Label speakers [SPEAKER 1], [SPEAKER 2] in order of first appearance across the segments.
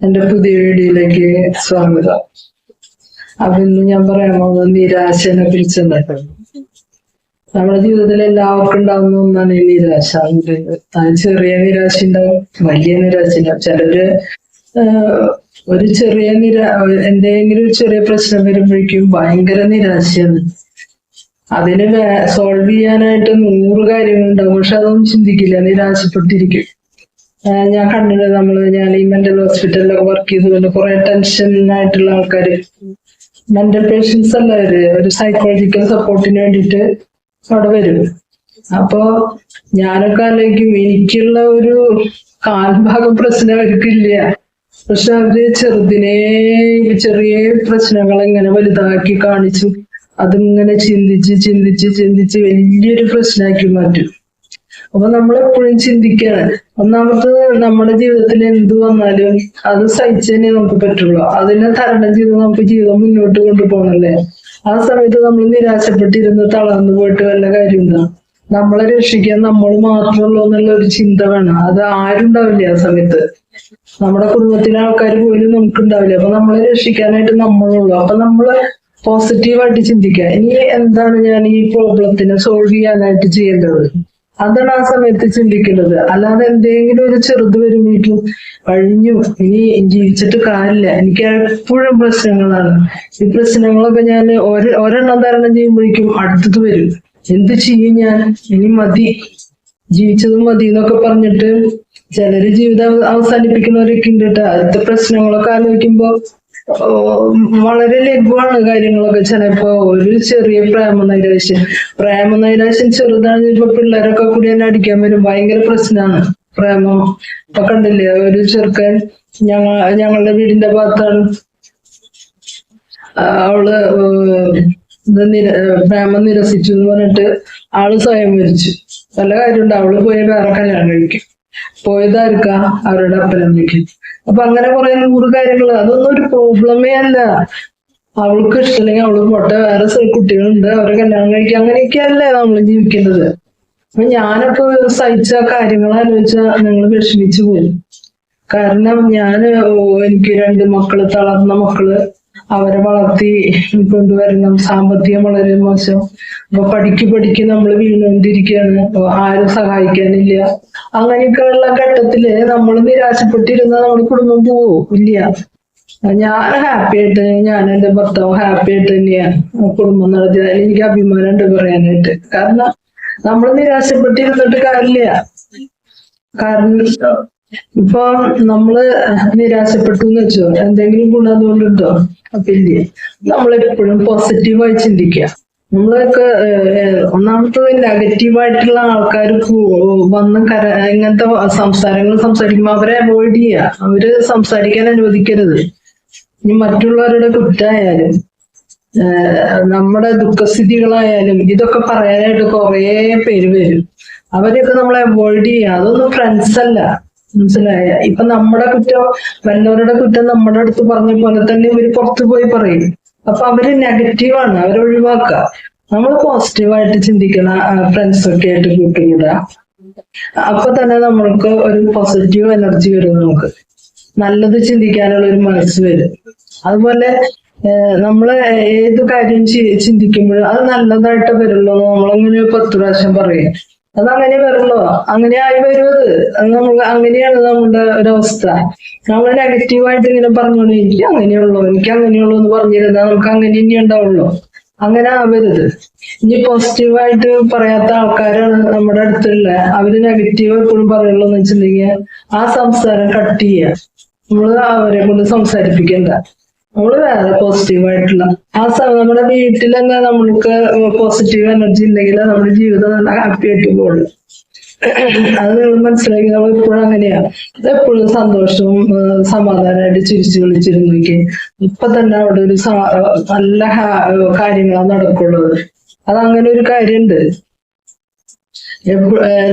[SPEAKER 1] എന്റെ പുതിയ വീഡിയോയിലേക്ക് സ്വാഗതം. അപ്പൊ ഇന്ന് ഞാൻ പറയാൻ പോകുന്നത് നിരാശനെ കുറിച്ച് നമ്മുടെ ജീവിതത്തിൽ എല്ലാവർക്കും ഉണ്ടാവുന്ന ഒന്നാണ് ഈ നിരാശ. ചെറിയ നിരാശ ഉണ്ടാവും വലിയ നിരാശ ഉണ്ടാവും. ചിലര് ഒരു ചെറിയ നിരാ എന്തെങ്കിലും ഒരു ചെറിയ പ്രശ്നം വരുമ്പോഴേക്കും ഭയങ്കര നിരാശയാണ്. അതിന് സോൾവ് ചെയ്യാനായിട്ട് നൂറ് കാര്യങ്ങളുണ്ടാവും പക്ഷെ അതൊന്നും ചിന്തിക്കില്ല നിരാശപ്പെട്ടിരിക്കും. ഞാൻ കണ്ടത് നമ്മൾ ഞാൻ ഈ മെന്റൽ ഹോസ്പിറ്റലിലൊക്കെ വർക്ക് ചെയ്തുകൊണ്ട് കുറെ ടെൻഷനായിട്ടുള്ള ആൾക്കാര്. മെന്റൽ പേഷ്യൻസ് അല്ല ഒരു സൈക്കോളജിക്കൽ സപ്പോർട്ടിന് വേണ്ടിയിട്ട് അവിടെ വരും. അപ്പോ ഞാനൊക്കെ ആലോചിക്കും എനിക്കുള്ള ഒരു കാൽഭാഗം പ്രശ്നം അവർക്കില്ല. പക്ഷെ അവർ ചെറുതിനെ ചെറിയ പ്രശ്നങ്ങൾ എങ്ങനെ വലുതാക്കി കാണിച്ചു. അതിങ്ങനെ ചിന്തിച്ച് ചിന്തിച്ച് ചിന്തിച്ച് വലിയൊരു പ്രശ്നമാക്കി മാറ്റും. അപ്പൊ നമ്മൾ എപ്പോഴും ചിന്തിക്കുകയാണ് ഒന്നാമത് നമ്മുടെ ജീവിതത്തിൽ എന്ത് വന്നാലും അത് സഹിച്ചു തന്നെ നമുക്ക് പറ്റുള്ളൂ. അതിനെ തരണം ചെയ്ത് നമുക്ക് ജീവിതം മുന്നോട്ട് കൊണ്ടുപോകണല്ലേ? ആ സമയത്ത് നമ്മൾ നിരാശപ്പെട്ടിരുന്ന് തളർന്നു പോയിട്ട് വല്ല കാര്യം എന്താ നമ്മളെ രക്ഷിക്കാൻ നമ്മൾ മാത്രമുള്ളൂ എന്നുള്ള ഒരു ചിന്ത വേണം. അത് ആരും ഉണ്ടാവില്ല ആ സമയത്ത്. നമ്മുടെ കുടുംബത്തിലെ ആൾക്കാർ പോലും നമുക്ക് ഉണ്ടാവില്ല അപ്പൊ നമ്മളെ രക്ഷിക്കാനായിട്ട് നമ്മളുള്ളൂ. അപ്പൊ നമ്മൾ പോസിറ്റീവായിട്ട് ചിന്തിക്കുക. ഇനി എന്താണ് ഞാൻ ഈ പ്രോബ്ലത്തിനെ സോൾവ് ചെയ്യാനായിട്ട് ചെയ്യേണ്ടത്? അതാണ് ആ സമയത്ത് ചിന്തിക്കേണ്ടത് അല്ലാതെ എന്തെങ്കിലും ഒരു ചെറുത് വരുമ്പോഴേക്കും കഴിഞ്ഞു ഇനി ജീവിച്ചിട്ട് കാര്യമില്ല. എനിക്ക് എപ്പോഴും പ്രശ്നങ്ങളാണ്. ഈ പ്രശ്നങ്ങളൊക്കെ ഞാൻ ഒരെ- ഒരെണ്ണം തരണം ചെയ്യുമ്പോഴേക്കും അടുത്തത് വരും. എന്ത് ചെയ്യും ഞാൻ? ഇനി മതി. ജീവിച്ചത് മതി എന്നൊക്കെ പറഞ്ഞിട്ട് ചിലര് ജീവിതം അവ- അവസാനിപ്പിക്കുന്നവരൊക്കെ ഉണ്ട് കേട്ടോ. അടുത്ത പ്രശ്നങ്ങളൊക്കെ ആലോചിക്കുമ്പോ വളരെ ലഘുവാണ് കാര്യങ്ങളൊക്കെ ചിലപ്പോ. ഒരു ചെറിയ പ്രേമ നൈരാശ്യം. പ്രേമ നൈരാശ്യം ചെറുതാണ്. ഇപ്പൊ പിള്ളേരൊക്കെ കൂടി തന്നെ അടിക്കാൻ വരും. ഭയങ്കര പ്രശ്നമാണ് പ്രേമം. ഇപ്പൊ കണ്ടില്ലേ ഒരു ചെറുക്കൻ ഞങ്ങ ഞങ്ങളുടെ വീടിന്റെ ഭാഗത്താണ്. അവൾ ഇത് പ്രേമം നിരസിച്ചു എന്ന് പറഞ്ഞിട്ട് ആൾ സ്വയം മരിച്ചു. നല്ല കാര്യമുണ്ട്. അവൾ പോയി വേറെ കല്യാണം കഴിക്കും. പോയതായിരിക്ക അവരുടെ അപ്പനമ്മയ്ക്ക്. അപ്പൊ അങ്ങനെ കുറെ നൂറ് കാര്യങ്ങൾ അതൊന്നും ഒരു പ്രോബ്ലമേ അല്ല. അവൾക്ക് ഇഷ്ടമില്ലെങ്കിൽ അവൾ പോട്ടെ. വേറെ കുട്ടികളുണ്ട്. അവരെ കല്യാണം കഴിക്കുക. അങ്ങനെയൊക്കെ അല്ലേ നമ്മൾ ജീവിക്കുന്നത്. അപ്പൊ ഞാനൊക്കെ സഹിച്ച കാര്യങ്ങൾ ആലോചിച്ചാൽ നിങ്ങൾ വിഷമിച്ചു പോയി. കാരണം ഞാൻ എനിക്ക് രണ്ട് മക്കൾ തളർന്ന മക്കൾ അവരെ വളർത്തി കൊണ്ടുവരണം സാമ്പത്തികം വളരെ മോശം. അപ്പൊ പഠിക്ക് പഠിക്ക് നമ്മൾ വീണുകൊണ്ടിരിക്കുകയാണ് ആരും സഹായിക്കാനില്ല. അങ്ങനെയൊക്കെയുള്ള ഘട്ടത്തിൽ നമ്മൾ നിരാശപ്പെട്ടിരുന്ന നമ്മുടെ കുടുംബം പോവോ ഇല്ല ഞാൻ ഹാപ്പി ആയിട്ട് ഞാൻ എന്റെ ഭർത്താവ് ഹാപ്പി ആയിട്ട് തന്നെയാണ് കുടുംബം നടത്തിയത്. എനിക്ക് അഭിമാനമുണ്ട് പറയാനായിട്ട്. കാരണം നമ്മൾ നിരാശപ്പെട്ടിരുന്നിട്ട് കാര്യമില്ല. കാരണം ഇപ്പൊ നമ്മൾ നിരാശപ്പെട്ടു എന്ന് വെച്ചോ? എന്തെങ്കിലും ഗുണം അതുകൊണ്ടുണ്ടോ? അപ്പൊ ഇല്ലേ. നമ്മളെപ്പോഴും പോസിറ്റീവായി ചിന്തിക്കുക. നമ്മളൊക്കെ ഒന്നാമത്തെ ഒന്നാമത്തത് നെഗറ്റീവായിട്ടുള്ള ആൾക്കാർ വന്ന് കര ഇങ്ങനത്തെ സംസാരങ്ങൾ സംസാരിക്കുമ്പോൾ അവരെ അവോയ്ഡ് ചെയ്യുക അവർ സംസാരിക്കാൻ അനുവദിക്കരുത്. ഇനി മറ്റുള്ളവരുടെ കുറ്റായാലും നമ്മുടെ ദുഃഖസ്ഥിതികളായാലും ഇതൊക്കെ പറയാനായിട്ട് കുറേ പേര് വരും. അവരെയൊക്കെ നമ്മൾ അവോയ്ഡ് ചെയ്യുക അതൊന്നും ഫ്രണ്ട്സ് അല്ല. മനസ്സിലായ? ഇപ്പൊ നമ്മുടെ കുറ്റം വല്ലവരുടെ കുറ്റം നമ്മുടെ അടുത്ത് പറഞ്ഞ പോലെ തന്നെ ഇവർ പുറത്തു പോയി പറയും. അപ്പൊ അവർ നെഗറ്റീവാണ് അവരെ ഒഴിവാക്കുക നമ്മൾ പോസിറ്റീവായിട്ട് ചിന്തിക്കണ ഫ്രണ്ട്സ് ഒക്കെ ആയിട്ട് കൂട്ടുകൂടുക അപ്പൊ തന്നെ നമ്മൾക്ക് ഒരു പോസിറ്റീവ് എനർജി വരും നമുക്ക്. നല്ലത് ചിന്തിക്കാനുള്ള ഒരു മനസ്സ് വരും. അതുപോലെ നമ്മൾ ഏത് കാര്യം ചിന്തിക്കുമ്പോഴും അത് നല്ലതായിട്ട് വരുള്ളൂ നമ്മളങ്ങനെ പത്ത് പ്രാവശ്യം പറയും. അത് അങ്ങനെ വരുള്ളൂ അങ്ങനെ ആയി വരും അത് അത് നമ്മൾ അങ്ങനെയാണ് നമ്മുടെ ഒരവസ്ഥ. നമ്മൾ നെഗറ്റീവായിട്ട് ഇങ്ങനെ പറഞ്ഞോളൂ എനിക്ക് അങ്ങനെയുള്ളൂ. എനിക്ക് അങ്ങനെയുള്ളൂ എന്ന് പറഞ്ഞിരുന്നാൽ നമുക്ക് അങ്ങനെ ഇനി ഉണ്ടാവുള്ളൂ. അങ്ങനെ ആവരുത്. ഇനി പോസിറ്റീവായിട്ട് പറയാത്ത ആൾക്കാരാണ് നമ്മുടെ അടുത്തുള്ള. അവർ നെഗറ്റീവ് എപ്പോഴും പറയുള്ളൂ എന്ന് വെച്ചിട്ടുണ്ടെങ്കിൽ ആ സംസാരം കട്ട് ചെയ്യുക. നമ്മൾ അവരെ കൊണ്ട് സംസാരിപ്പിക്കണ്ട. നമ്മൾ വേറെ പോസിറ്റീവ് ആയിട്ടുള്ള ആ സമയം നമ്മുടെ വീട്ടിൽ തന്നെ നമ്മൾക്ക് പോസിറ്റീവ് എനർജി ഉണ്ടെങ്കിൽ നമ്മുടെ ജീവിതം നല്ല ഹാപ്പി ആയിട്ട് പോകുള്ളൂ അത് നിങ്ങൾ മനസ്സിലാക്കി. നമ്മൾ ഇപ്പോഴും അങ്ങനെയാ. എപ്പോഴും സന്തോഷവും സമാധാനമായിട്ട് ചിരിച്ചു കളിച്ചിരുന്നു നോക്കി ഇപ്പൊ തന്നെ അവിടെ ഒരു നല്ല കാര്യങ്ങളാണ് നടക്കുള്ളത്. അത് അങ്ങനെ ഒരു കാര്യമുണ്ട്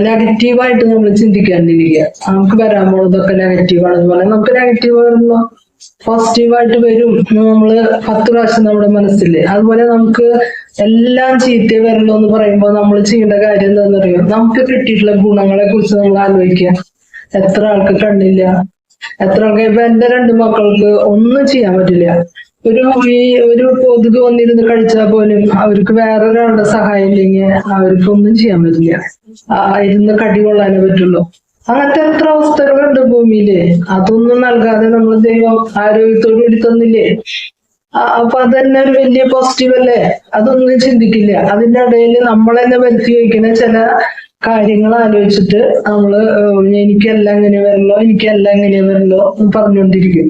[SPEAKER 1] നെഗറ്റീവായിട്ട് നമ്മൾ ചിന്തിക്കാണ്ടിരിക്കുക. നമുക്ക് വരാൻ പോകുന്നതൊക്കെ നെഗറ്റീവാണെന്ന് പറഞ്ഞാൽ നമുക്ക് നെഗറ്റീവ് വരുമ്പോ പോസിറ്റീവായിട്ട് വരും നമ്മൾ പത്ത് പ്രാവശ്യം നമ്മുടെ മനസ്സിൽ അതുപോലെ നമുക്ക് എല്ലാം ചീത്ത വരല്ലോ എന്ന് പറയുമ്പോൾ നമ്മൾ ചെയ്യേണ്ട കാര്യം എന്താണെന്നറിയോ നമുക്ക് കിട്ടിയിട്ടുള്ള ഗുണങ്ങളെ കുറിച്ച് നമ്മൾ ആലോചിക്കുക. എത്ര ആൾക്ക് കണ്ണില്ല. എത്ര ആൾക്കാർ ഇപ്പൊ എന്റെ രണ്ട് മക്കൾക്ക് ഒന്നും ചെയ്യാൻ പറ്റില്ല. ഒരു ഈ ഒരു കൊതുക് വന്നിരുന്ന് കഴിച്ചാൽ പോലും അവർക്ക് വേറൊരാളുടെ സഹായം ഇല്ലെങ്കിൽ അവർക്ക് ഒന്നും ചെയ്യാൻ പറ്റില്ല. ഇരുന്ന് കടി കൊള്ളാനേ പറ്റുള്ളൂ. അങ്ങനത്തെ എത്ര അവസ്ഥകളുണ്ട് ഭൂമിയിൽ. അതൊന്നും നൽകാതെ നമ്മൾ ദൈവം ആരോഗ്യത്തോടു കൂടി തന്നില്ലേ? അപ്പൊ അതന്നെ ഒരു വലിയ പോസിറ്റീവ് അല്ലേ? അതൊന്നും ചിന്തിക്കില്ല. അതിന്റെ ഇടയിൽ നമ്മൾ തന്നെ വരുത്തി വയ്ക്കുന്ന ചില കാര്യങ്ങൾ ആലോചിച്ചിട്ട് നമ്മൾ എനിക്കല്ല ഇങ്ങനെ വരല്ലോ എനിക്കെല്ലാം ഇങ്ങനെ വരല്ലോ എന്ന് പറഞ്ഞുകൊണ്ടിരിക്കും.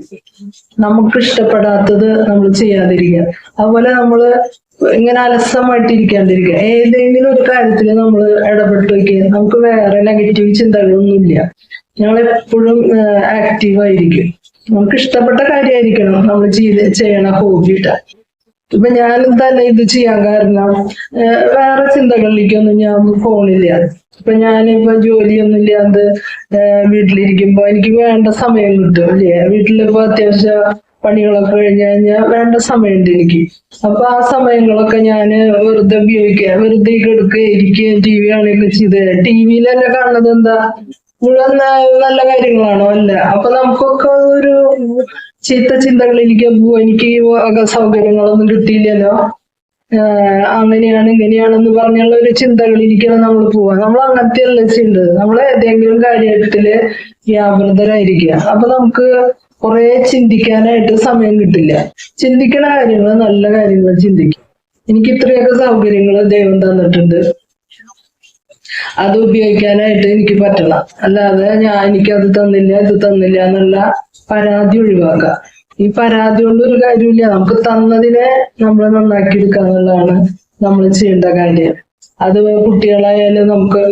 [SPEAKER 1] നമുക്ക് ഇഷ്ടപ്പെടാത്തത് നമ്മൾ ചെയ്യാതിരിക്കുക. അതുപോലെ നമ്മൾ ഇങ്ങനെ അലസമായിട്ടിരിക്കാണ്ടിരിക്കുക. ഏതെങ്കിലും ഒരു കാര്യത്തിൽ നമ്മൾ ഇടപെട്ടു നോക്കിയാൽ നമുക്ക് വേറെ നെഗറ്റീവ് ചിന്തകളൊന്നുമില്ല. ഞങ്ങൾ എപ്പോഴും ആക്റ്റീവ് ആയിരിക്കും. നമുക്ക് ഇഷ്ടപ്പെട്ട കാര്യമായിരിക്കണം നമ്മൾ ചെയ്ത് ചെയ്യണ ഹോബിയിട്ട് ഇപ്പൊ ഞാൻ തന്നെ ഇത് ചെയ്യാൻ കാരണം വേറെ ചിന്തകളിലേക്കൊന്നും ഞാൻ പോണില്ല. ഇപ്പൊ ഞാനിപ്പോ ജോലിയൊന്നും ഇല്ലാണ്ട് വീട്ടിലിരിക്കുമ്പോ എനിക്ക് വേണ്ട സമയം കിട്ടും അല്ലേ വീട്ടിലിപ്പോ അത്യാവശ്യം പണികളൊക്കെ കഴിഞ്ഞ് കഴിഞ്ഞാൽ വേണ്ട സമയമുണ്ട് എനിക്ക്. അപ്പൊ ആ സമയങ്ങളൊക്കെ ഞാൻ വെറുതെ ഉപയോഗിക്കുക വെറുതെ എടുക്കുക ഇരിക്കുകയും ടി വി കാണുകയൊക്കെ ചെയ്ത്. ടി വിയിൽ കാണുന്നത് എന്താ? മുഴുവൻ നല്ല കാര്യങ്ങളാണോ? അല്ല. അപ്പൊ നമുക്കൊക്കെ ഒരു ചീത്ത ചിന്തകളിലേക്ക് പോവും എനിക്ക് സൗകര്യങ്ങളൊന്നും കിട്ടിയില്ലല്ലോ. അങ്ങനെയാണ് ഇങ്ങനെയാണെന്ന് പറഞ്ഞുള്ള ഒരു ചിന്തകളിലേക്കാണ് നമ്മൾ പോവാ. നമ്മൾ അങ്ങനത്തെ അല്ല ചെയ്യേണ്ടത്? നമ്മൾ ഏതെങ്കിലും കാര്യത്തിൽ വ്യാപൃതരായിരിക്കുക. അപ്പൊ നമുക്ക് കുറെ ചിന്തിക്കാനായിട്ട് സമയം കിട്ടില്ല. ചിന്തിക്കണ കാര്യങ്ങൾ നല്ല കാര്യങ്ങൾ ചിന്തിക്കും. എനിക്ക് ഇത്രയൊക്കെ സൗകര്യങ്ങൾ ദൈവം തന്നിട്ടുണ്ട്. അത് ഉപയോഗിക്കാനായിട്ട് എനിക്ക് പറ്റണം. അല്ലാതെ ഞാൻ എനിക്ക് അത് തന്നില്ല ഇത് തന്നില്ല എന്നുള്ള പരാതി ഒഴിവാക്കുക ഈ പരാതി കൊണ്ട് ഒരു കാര്യമില്ല നമുക്ക് തന്നതിനെ നമ്മൾ നന്നാക്കി എടുക്കുക എന്നുള്ളതാണ് നമ്മൾ ചെയ്യേണ്ട കാര്യം. അത് കുട്ടികളായാലും നമുക്ക്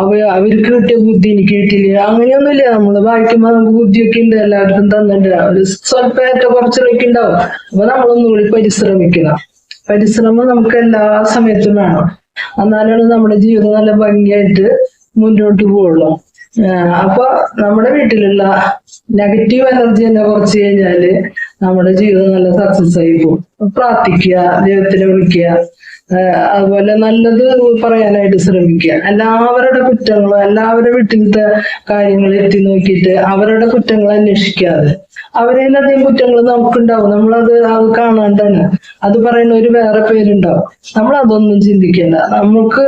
[SPEAKER 1] അവ അവർക്ക് കിട്ടിയ ബുദ്ധി എനിക്ക് കിട്ടിയില്ല. അങ്ങനെയൊന്നുമില്ല. നമ്മൾ വായിക്കുമ്പോൾ നമുക്ക് ബുദ്ധിയൊക്കെ ഉണ്ട്. എല്ലാവർക്കും തന്നിട്ടുണ്ട്. ഒരു സ്വല്പം ഏറ്റവും കുറച്ചിലൊക്കെ ഉണ്ടാവും. അപ്പൊ നമ്മളൊന്നുകൂടി പരിശ്രമിക്കണം. പരിശ്രമം നമുക്ക് എല്ലാ സമയത്തും വേണം. എന്നാലാണ് നമ്മുടെ ജീവിതം നല്ല ഭംഗിയായിട്ട് മുന്നോട്ട് പോവുള്ളൂ അപ്പൊ നമ്മുടെ വീട്ടിലുള്ള നെഗറ്റീവ് എനർജി തന്നെ കുറച്ച് കഴിഞ്ഞാൽ നമ്മുടെ ജീവിതം നല്ല സക്സസ് ആയി പോകും. പ്രാർത്ഥിക്കുക ദൈവത്തിനെ വിളിക്കുക. അതുപോലെ നല്ലത് പറയാനായിട്ട് ശ്രമിക്കുക. എല്ലാവരുടെ കുറ്റങ്ങളും എല്ലാവരുടെ വീട്ടിലത്തെ കാര്യങ്ങൾ എത്തി നോക്കിയിട്ട് അവരുടെ കുറ്റങ്ങൾ അന്വേഷിക്കാതെ. അവരിലധികം കുറ്റങ്ങൾ നമുക്കുണ്ടാവും. നമ്മളത് അത് കാണാണ്ടാണ്. അത് പറയുന്ന ഒരു വേറെ പേരുണ്ടാവും. നമ്മൾ അതൊന്നും ചിന്തിക്കണ്ട. നമുക്ക്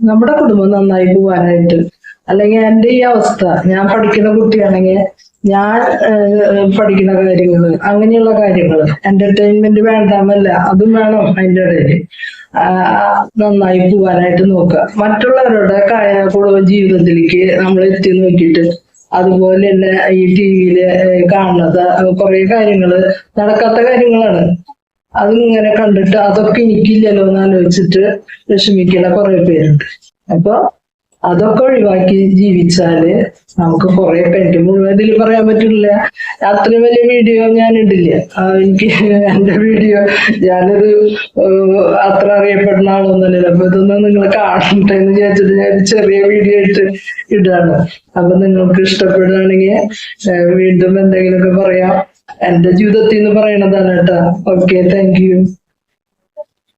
[SPEAKER 1] നമ്മുടെ കുടുംബം നന്നായി പോവാനായിട്ട്. അല്ലെങ്കിൽ എന്റെ ഈ അവസ്ഥ ഞാൻ പഠിക്കുന്ന കുട്ടിയാണെങ്കിൽ ഞാൻ പഠിക്കുന്ന കാര്യങ്ങൾ അങ്ങനെയുള്ള കാര്യങ്ങൾ. എന്റർടൈൻമെന്റ് വേണ്ടാന്നല്ല അതും വേണം അതിന്റെ ഇടയിൽ. നന്നായി പോവാനായിട്ട് നോക്കുക. മറ്റുള്ളവരുടെ കുടുംബ ജീവിതത്തിലേക്ക് നമ്മൾ എത്തി നോക്കിയിട്ട് അതുപോലെ തന്നെ ഈ ടി വിയിൽ കാണുന്നത് കുറെ കാര്യങ്ങൾ നടക്കാത്ത കാര്യങ്ങളാണ്. അതിങ്ങനെ കണ്ടിട്ട് അതൊക്കെ എനിക്കില്ലല്ലോ എന്ന് ആലോചിച്ചിട്ട് വിഷമിക്കുന്ന കുറെ പേരുണ്ട്. അപ്പൊ അതൊക്കെ ഒഴിവാക്കി ജീവിച്ചാൽ നമുക്ക് കുറെ എനിക്ക് മുഴുവൻ ഇതിൽ പറയാൻ പറ്റില്ല. അത്ര വലിയ വീഡിയോ ഞാൻ ഇടില്ല എനിക്ക് എന്റെ വീഡിയോ ഞാനൊരു അത്ര അറിയപ്പെടുന്ന ആളൊന്നുമല്ലല്ലോ. അപ്പൊ ഇതൊന്നും നിങ്ങൾ കാണട്ടെ എന്ന് വിചാരിച്ചിട്ട് ഞാൻ ചെറിയ വീഡിയോ ഇട്ട് ഇടാണ്. അപ്പൊ നിങ്ങൾക്ക് ഇഷ്ടപ്പെടുകയാണെങ്കിൽ വീണ്ടും എന്തെങ്കിലുമൊക്കെ പറയാം. എന്റെ ജീവിതത്തിൽ നിന്ന് പറയണതാണ് കേട്ടോ. Okay thank you